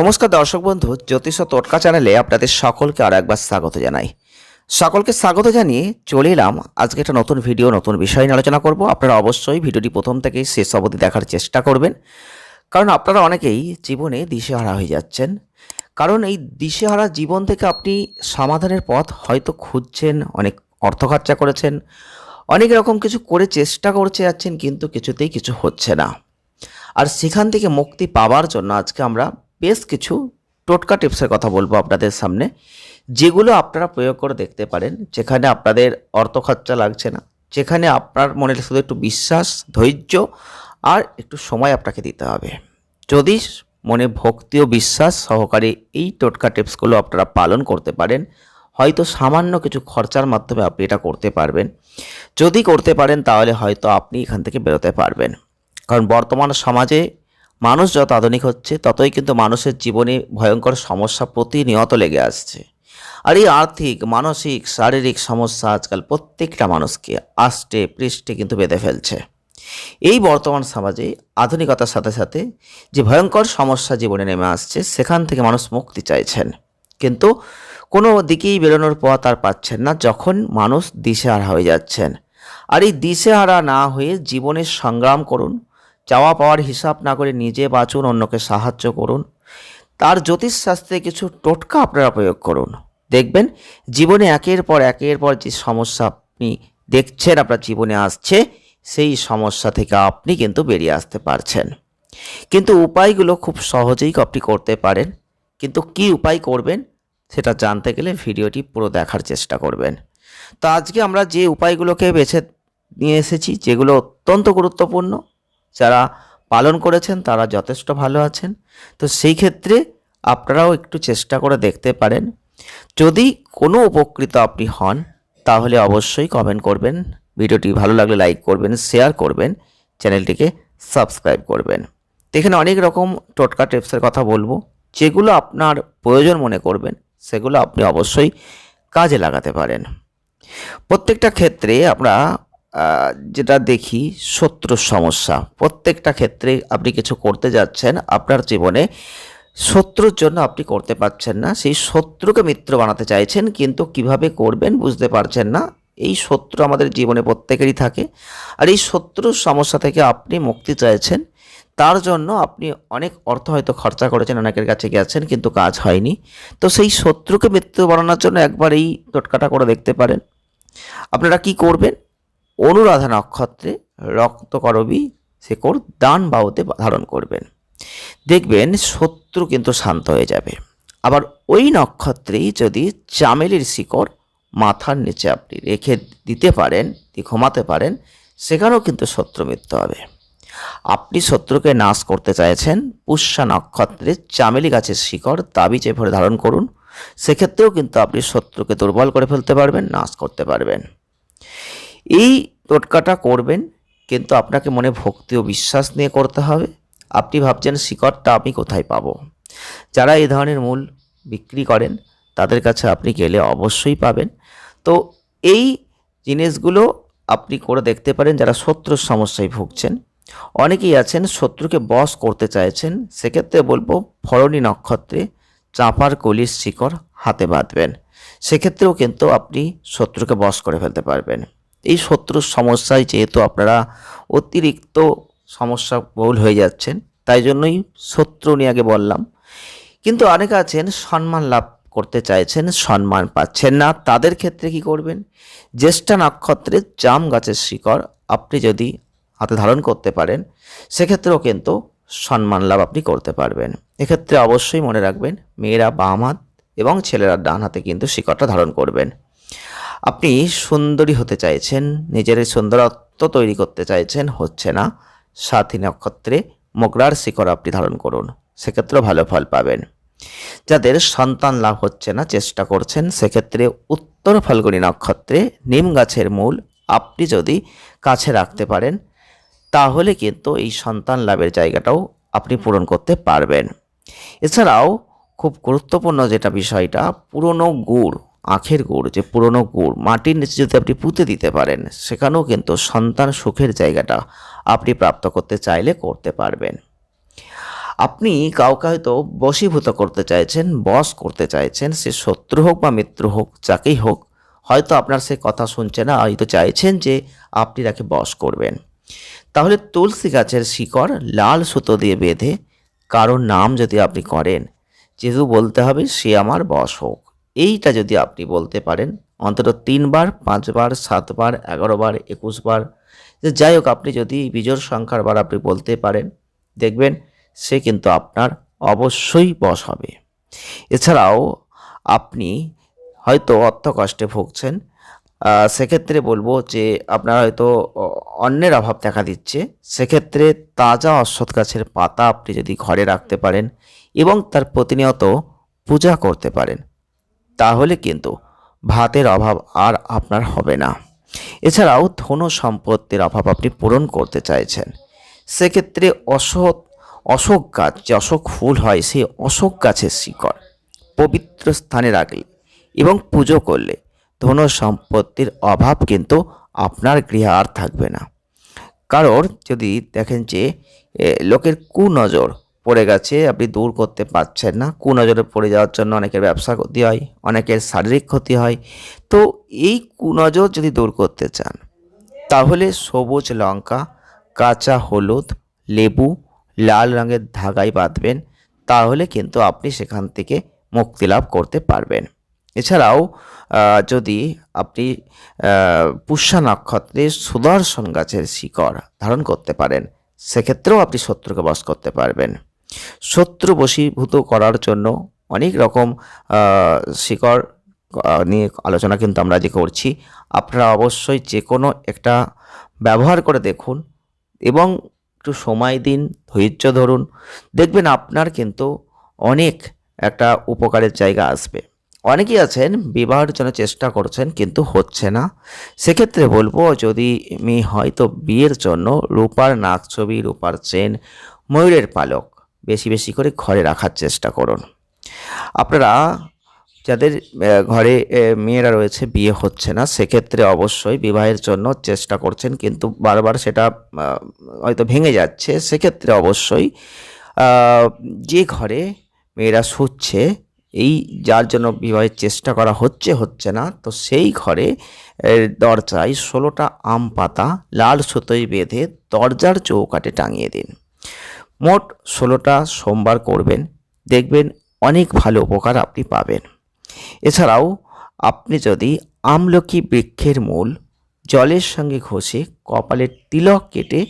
নমস্কার দর্শক বন্ধু, জ্যোতিষ ও টোটকা চ্যানেলে আপনাদের সকলকে আরও একবার স্বাগত জানাই। সকলকে স্বাগত জানিয়ে চলে এলাম। আজকে একটা নতুন ভিডিও, নতুন বিষয় নিয়ে আলোচনা করব। আপনারা অবশ্যই ভিডিওটি প্রথম থেকেই শেষ অবধি দেখার চেষ্টা করবেন। কারণ আপনারা অনেকেই জীবনে দিশেহারা হয়ে যাচ্ছেন। কারণ এই দিশেহারা জীবন থেকে আপনি সমাধানের পথ হয়তো খুঁজছেন, অনেক অর্থ খরচা করেছেন, অনেক রকম কিছু করে চেষ্টা করতে যাচ্ছেন, কিন্তু কিছুতেই কিছু হচ্ছে না। আর সেখান থেকে মুক্তি পাওয়ার জন্য আজকে আমরা বেশ কিছু টোটকা টিপসের কথা বলব আপনাদের সামনে, যেগুলো আপনারা প্রয়োগ করে দেখতে পারেন, যেখানে আপনাদের অর্থ খরচা লাগছে না, যেখানে আপনার মনে শুধু একটু বিশ্বাস, ধৈর্য আর একটু সময় আপনাকে দিতে হবে। যদি মনে ভক্তি ও বিশ্বাস সহকারে এই টোটকা টিপসগুলো আপনারা পালন করতে পারেন, হয়তো সামান্য কিছু খরচার মাধ্যমে আপনি এটা করতে পারবেন। যদি করতে পারেন, তাহলে হয়তো আপনি এখান থেকে বেরোতে পারবেন। কারণ বর্তমান সমাজে মানুষ যত আধুনিক হচ্ছে, ততই কিন্তু মানুষের জীবনে ভয়ঙ্কর সমস্যা প্রতিনিয়ত লেগে আসছে। আর এই আর্থিক, মানসিক, শারীরিক সমস্যা আজকাল প্রত্যেকটা মানুষকে আষ্টে, পৃষ্ঠে কিন্তু বেঁধে ফেলছে। এই বর্তমান সমাজে আধুনিকতার সাথে সাথে যে ভয়ঙ্কর সমস্যা জীবনে নেমে আসছে, সেখান থেকে মানুষ মুক্তি চাইছেন। কিন্তু কোনো দিকেই বেরোনোর পথ আর পাচ্ছেন না যখন মানুষ দিশেহারা হয়ে যাচ্ছেন। আর এই দিশেহারা না হয়ে জীবনের সংগ্রাম করুন চাওয়া পাওয়ার হিসাব না করে নিজে বাঁচুন, অন্যকে সাহায্য করুন। তার জ্যোতিষশাস্ত্রে কিছু টোটকা আপনারা প্রয়োগ করুন। দেখবেন, জীবনে একের পর একের পর যে সমস্যা আপনি দেখছেন, আপনার জীবনে আসছে, সেই সমস্যা থেকে আপনি কিন্তু বেরিয়ে আসতে পারছেন। কিন্তু উপায়গুলো খুব সহজেই আপনি করতে পারেন। কিন্তু কি উপায় করবেন, সেটা জানতে গেলে ভিডিওটি পুরো দেখার চেষ্টা করবেন। তো আজকে আমরা যে উপায়গুলোকে বেছে নিয়ে এসেছি, যেগুলো অত্যন্ত গুরুত্বপূর্ণ যারা পালন করেছেন, তারা যথেষ্ট ভালো আছেন। তো সেই ক্ষেত্রে আপনারাও একটু চেষ্টা করে দেখতে পারেন। যদি কোনো উপকৃত আপনি হন, তাহলে অবশ্যই কমেন্ট করবেন। ভিডিওটি ভালো লাগলে লাইক করবেন শেয়ার করবেন, চ্যানেলটিকে সাবস্ক্রাইব করবেন। তো এখানে অনেক রকম টোটকা টিপসের কথা বলব। যেগুলো আপনার প্রয়োজন মনে করবেন, সেগুলো আপনি অবশ্যই কাজে লাগাতে পারেন। প্রত্যেকটা ক্ষেত্রে আমরা যেটা দেখি শত্রুর সমস্যা। প্রত্যেকটা ক্ষেত্রে আপনি কিছু করতে যাচ্ছেন, আপনার জীবনে শত্রুর জন্য আপনি করতে পারছেন না। সেই শত্রুকে মিত্র বানাতে চাইছেন, কিন্তু কীভাবে করবেন বুঝতে পারছেন না। এই শত্রু আমাদের জীবনে প্রত্যেকেরই থাকে। আর এই শত্রুর সমস্যা থেকে আপনি মুক্তি চাইছেন, তার জন্য আপনি অনেক অর্থ হয়তো খরচা করেছেন, অনেকের কাছে গেছেন, কিন্তু কাজ হয়নি। তো সেই শত্রুকে মৃত্যু বানানোর জন্য একবার এই টোটকাটা করে দেখতে পারেন। আপনারা কি করবেন? অনুরাধা নক্ষত্রে রক্তকরবী শেকড় দান বাহুতে ধারণ করবেন। দেখবেন শত্রু কিন্তু শান্ত হয়ে যাবে। আবার ওই নক্ষত্রেই যদি চামেলির শিকড় মাথার নিচে আপনি রেখে দিতে পারেন ঘুমাতে পারেন, সেখানেও কিন্তু শত্রু মৃত্যু হবে। আপনি শত্রুকে নাশ করতে চাইছেন, পুষ্যা নক্ষত্রে চামেলি গাছের শিকড় তাবিজে ভরে ধারণ করুন। সেক্ষেত্রেও কিন্তু আপনি শত্রুকে দুর্বল করে ফেলতে পারবেন, নাশ করতে পারবেন। এই টোটকাটা করবেন, কিন্তু আপনাকে মনে ভক্তি ও বিশ্বাস নিয়ে করতে হবে। আপনি ভাবছেন শিকড়টা আমি কোথায় পাবো? যারা এই ধরনের মূল বিক্রি করেন, তাদের কাছে আপনি গেলে অবশ্যই পাবেন। তো এই জিনিসগুলো আপনি করে দেখতে পারেন যারা শত্রুর সমস্যায় ভুগছেন। অনেকেই আছেন, শত্রুকে বশ করতে চাইছেন, সেক্ষেত্রে বলব ফরণী নক্ষত্রে চাঁপার কলির শিকড় হাতে বাঁধবেন। সেক্ষেত্রেও কিন্তু আপনি শত্রুকে বশ করে ফেলতে পারবেন। এই শত্রুর সমস্যায় যেহেতু আপনারা অতিরিক্ত সমস্যা বহুল হয়ে যাচ্ছেন, তাই জন্যই শত্রু নিয়ে আগে বললাম। কিন্তু অনেকে আছেন, সম্মান লাভ করতে চাইছেন, সম্মান পাচ্ছেন না, তাদের ক্ষেত্রে কি করবেন? জ্যেষ্ঠা নক্ষত্রের জাম গাছের শিকড় আপনি যদি হাতে ধারণ করতে পারেন, সেক্ষেত্রেও কিন্তু সম্মান লাভ আপনি করতে পারবেন। এক্ষেত্রে অবশ্যই মনে রাখবেন, মেয়েরা বাম হাত এবং ছেলেরা ডান হাতে কিন্তু শিকড়টা ধারণ করবেন। আপনি সুন্দরী হতে চাইছেন, নিজের সুন্দরত্ব তৈরি করতে চাইছেন, হচ্ছে না। সাথী নক্ষত্রে মোগরার শিকড় আপনি ধারণ করুন সেক্ষেত্রেও ভালো ফল পাবেন। যাদের সন্তান লাভ হচ্ছে না, চেষ্টা করছেন, সেক্ষেত্রে উত্তর ফাল্গুনী নক্ষত্রে নিম গাছের মূল আপনি যদি কাছে রাখতে পারেন, তাহলে কিন্তু এই সন্তান লাভের জায়গাটাও আপনি পূরণ করতে পারবেন। এছাড়াও খুব গুরুত্বপূর্ণ যেটা বিষয়টা, পুরনো গুড় আখের গুড়, যে পুরনো গুড়, মাটির নিচে যদি আপনি পুঁতে দিতে পারেন, সেখানেও কিন্তু সন্তান সুখের জায়গাটা আপনি প্রাপ্ত করতে চাইলে করতে পারবেন। আপনি কাউকে হয়তো বশীভূত করতে চাইছেন, বশ করতে চাইছেন, সে শত্রু হোক বা মিত্র হোক, যাকেই হোক, হয়তো আপনার সে কথা শুনছে না, হয়তো চাইছেন যে আপনি তাকে বশ করবেন। তাহলে তুলসী গাছের শিকড় লাল সুতো দিয়ে বেঁধে কারোর নাম যদি আপনি করেন, যেহেতু বলতে হবে সে আমার বশ হোক। এইটা যদি আপনি বলতে পারেন, অন্তত তিনবার, পাঁচবার, সাতবার, এগারোবার, একুশবার যাই হোক আপনি যদি বিজোর সংখ্যার বার আপনি বলতে পারেন, দেখবেন সে কিন্তু আপনার অবশ্যই বস হবে। এছাড়াও আপনি হয়তো অর্থ কষ্টে ভুগছেন সেক্ষেত্রে বলব যে আপনার হয়তো অন্যের অভাব দেখা দিচ্ছে, সেক্ষেত্রে তাজা অশ্বত্থ গাছের পাতা আপনি যদি ঘরে রাখতে পারেন এবং তার প্রতিনিয়ত পূজা করতে পারেন তাহলে কিন্তু ভাতের অভাব আর আপনার হবে না। এছাড়াও ধন সম্পত্তির অভাব আপনি পূরণ করতে চাইছেন। সেক্ষেত্রে অশোক অশোক গাছ, যে অশোক ফুল হয় সেই অশোক গাছের শিকড় পবিত্র স্থানে রাখলে এবং পুজো করলে ধন সম্পত্তির অভাব কিন্তু আপনার গৃহে আর থাকবে না। কারোর যদি দেখেন যে লোকের কুনজর পড়ে গেছে, আপনি দূর করতে পারছেন না। কুনজরে পড়ে যাওয়ার জন্য অনেকের ব্যবসা ক্ষতি হয়, অনেকের শারীরিক ক্ষতি হয়। তো এই কুনজর যদি দূর করতে চান, তাহলে সবুজ লঙ্কা, কাঁচা হলুদ, লেবু, লাল রঙের ধাগায় বাঁধবেন, তাহলে কিন্তু আপনি সেখান থেকে মুক্তি লাভ করতে পারবেন। এছাড়াও যদি আপনি পুষ্যা নক্ষত্রে সুদর্শন গাছের শিকড় ধারণ করতে পারেন, সেক্ষেত্রেও আপনি শত্রুকে বশ করতে পারবেন। শত্রু বশীভূত করার জন্য অনেক রকম শিকড় নিয়ে আলোচনা কিন্তু আমরা যে করছি। আপনারা অবশ্যই যে কোনো একটা ব্যবহার করে দেখুন এবং একটু সময় দিন, ধৈর্য ধরুন। দেখবেন আপনার কিন্তু অনেক একটা উপকারের জায়গা আসবে। অনেকেই আছেন, বিবাহের জন্য চেষ্টা করছেন কিন্তু হচ্ছে না। সেক্ষেত্রে বলব যদি মেয়ে হয়তো বিয়ের জন্য রূপার নাক ছবি, রূপার চেন, ময়ূরের পালক বেশি বেশি করে ঘরে রাখার চেষ্টা করুন। আপনারা যাদের ঘরে মেয়েরা রয়েছে, বিয়ে হচ্ছে না, সেক্ষেত্রে অবশ্যই বিবাহের জন্য চেষ্টা করছেন, কিন্তু বারবার সেটা হয়তো ভেঙে যাচ্ছে, সেক্ষেত্রে অবশ্যই যে ঘরে মেয়েরা শুচ্ছে, এই যার জন্য বিবাহের চেষ্টা করা হচ্ছে হচ্ছে না, তো সেই ঘরে দরজায় ষোলোটা আম পাতা লাল সুতোয় বেঁধে দরজার চৌকাটে টাঙিয়ে দিন। মোট ষোলোটা সোমবার করবেন। দেখবেন অনেক ভালো উপকার আপনি পাবেন। এছাড়াও আপনি যদি আমলকি বৃক্ষের মূল জলের সঙ্গে ঘষে কপালের তিলক কেটে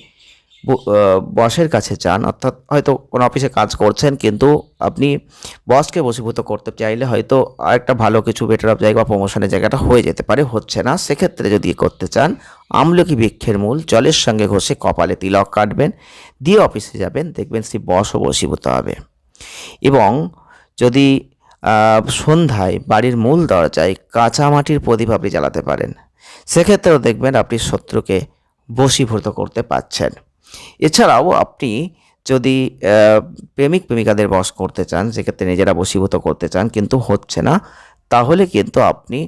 বসের কাছে যান, অর্থাৎ হয়তো কোনো অফিসে কাজ করছেন, কিন্তু আপনি বসকে বসীভূত করতে চাইলে হয়তো আরেকটা ভালো কিছু বেটার অফ জায়গা বা প্রমোশনের জায়গাটা হয়ে যেতে পারে, হচ্ছে না। সেক্ষেত্রে যদি করতে চান, আমলকি বৃক্ষের মূল, জলের সঙ্গে ঘষে কপালে তিলক কাটবেন, দিয়ে অফিসে যাবেন, দেখবেন সেই বসও বসীভূত হবে। এবং যদি সন্ধ্যায় বাড়ির মূল দরজায় কাঁচা মাটির প্রদীপ আপনি জ্বালাতে পারেন, সেক্ষেত্রেও দেখবেন আপনি শত্রুকে বশীভূত করতে পারছেন। এছাড়াও আপনি যদি প্রেমিক, প্রেমিকাদের বশ করতে চান, সেক্ষেত্রে নিজেরা বশীভূত করতে চান, কিন্তু হচ্ছে না, তাহলে কিন্তু আপনি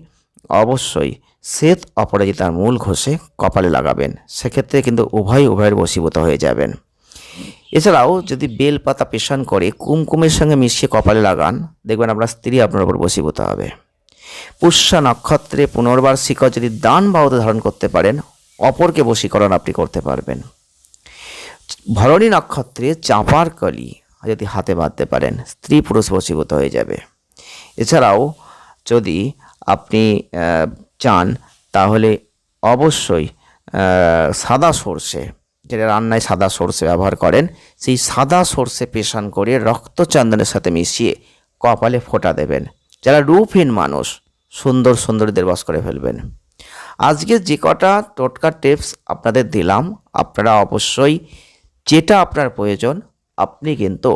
অবশ্যই শ্বেত অপরাজিতার মূল ঘষে কপালে লাগাবেন। সেক্ষেত্রে কিন্তু উভয়, উভয়ের বশীভূত হয়ে যাবেন। এছাড়াও যদি বেলপাতা পেশান করে কুমকুমের সঙ্গে মিশিয়ে কপালে লাগান, দেখবেন আপনার স্ত্রী আপনার উপর বশীভূত হবে। পুষ্যা নক্ষত্রে পুনর্বার শিকড় যদি দান বাহুতে ধারণ করতে পারেন, অপরকে বশীকরণ আপনি করতে পারবেন। ভরণী নক্ষত্রে চাঁপার কলি যদি হাতে বাঁধতে পারেন, স্ত্রী পুরুষ বশীভূত হয়ে যাবে। এছাড়াও যদি আপনি চান, তাহলে অবশ্যই সাদা সর্ষে, যেটা রান্নায় সাদা সর্ষে ব্যবহার করেন, সেই সাদা সর্ষে পেশান করে রক্তচন্দনের সাথে মিশিয়ে কপালে ফোঁটা দেবেন। যারা রূপহীন মানুষ, সুন্দর সুন্দরীদের বস করে ফেলবেন। আজকে যে কটা টোটকা টিপস আপনাদের দিলাম, আপনারা অবশ্যই যেটা আপনার প্রয়োজন, আপনি কিন্তু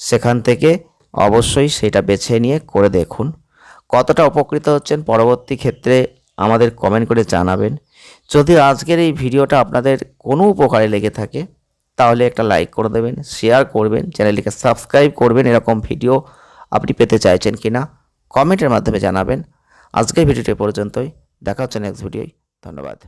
সেখান থেকে অবশ্যই সেটা বেছে নিয়ে করে দেখুন। কতটা উপকৃত হচ্ছেন, পরবর্তী ক্ষেত্রে আমাদের কমেন্ট করে জানাবেন। যদি আজকের এই ভিডিওটা আপনাদের কোনো উপকারে লেগে থাকে, তাহলে একটা লাইক করে দেবেন শেয়ার করবেন চ্যানেলটিকে সাবস্ক্রাইব করবেন, এরকম ভিডিও আপনি পেতে চাইছেন কিনা কমেন্টের মাধ্যমে জানাবেন। আজকের ভিডিওটি পর্যন্তই, দেখা হচ্ছে নেক্সট ভিডিওয় ধন্যবাদ।